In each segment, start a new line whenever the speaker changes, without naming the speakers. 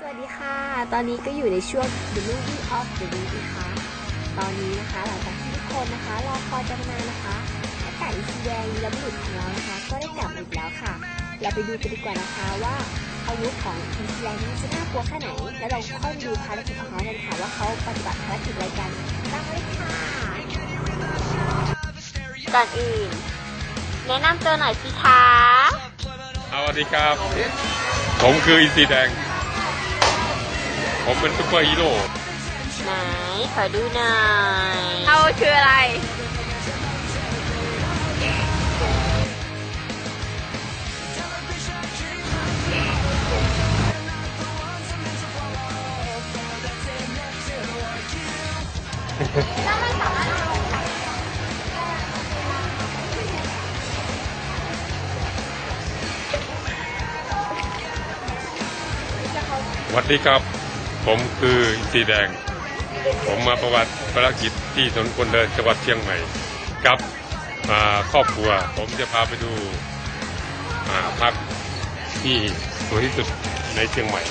สวัสดีค่ะ ตอนนี้ก็อยู่ในช่วง The Movie of the Week นะคะ ตอนนี้นะคะหลังจากที่ทุกคนนะคะรอคอยกันมานานนะคะอากาศอีสีแดงวีรบุรุษของเรานะคะ ก็ได้กลับมาอีกแล้วค่ะ เราไปดูกันดีกว่านะคะว่าอาวุธของอีสีแดงนี้จะน่ากลัวแค่ไหน แล้วเราเข้าไปดูภารกิจของเขากันค่ะว่าเขาปฏิบัติภารกิจอะไรกันตามมาเลยค่ะ
ก่อนอื่นแนะนำตัวหน่อยสิคะ
สวัสดีครับ ผมคืออินซีแดง ผมเป็นซุปเปอร์ฮีโร่
ไหนขอดูหน่อย
เอาคืออะไร
สวัสดีครับ ผมคืออินซีแดง ผมมาประวัติภารกิจที่ถนนคนเดินจังหวัดเชียงใหม่ กับอ่าครอบครัว ผมจะพาไปดูอ่าพักที่สวยที่สุดในเชียงใหม่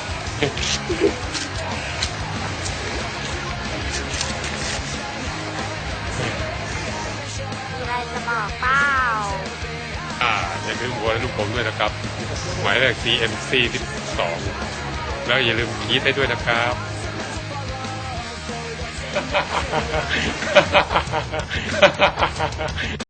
มีอะไรจะบอกเปล่า
อ่าอย่าลืมโหวตให้ลูกผมด้วยนะครับ หมายเลข CMC 12 แล้วอย่าลืมคีดได้ด้วยนะครับ